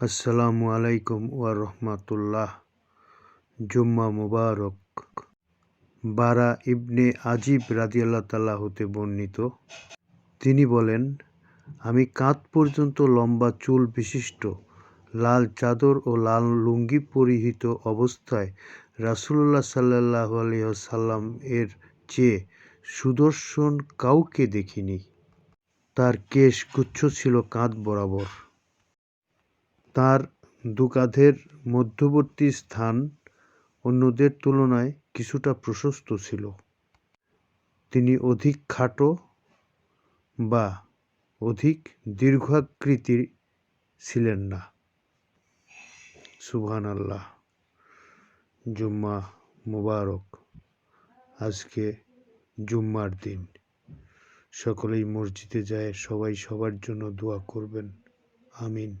আসসালামু আলাইকুম ওয়া রহমাতুল্লাহ। জুম্মা মুবারক। বারা ইবনে আজিব রাদিয়াল্লাহ তাআলা হতে বর্ণিত। তিনি বলেন, আমি কাঁধ পর্যন্ত লম্বা চুল বিশিষ্ট, লাল চাদর ও লাল লুঙ্গি পরিহিত অবস্থায় রাসূলুল্লাহ সাল্লাল্লাহু আলাইহি ওয়াসাল্লাম এর চেয়ে সুদর্শন কাউকে দেখিনি। তার কেশ গুচ্ছ ছিল কাঁধ বরাবর। তার দুকাঁধের মধ্যবর্তী স্থান অন্যদের তুলনায় কিছুটা প্রশস্ত ছিল। তিনি অধিক খাটো বা অধিক দীর্ঘাকৃতির ছিলেন না। সুবহান আল্লাহ জুম্মা মুবারক। আজকে জুম্মার দিন। সকলেই মসজিদে যায়, সবাই সবার জন্য দোয়া করবেন। আমিন।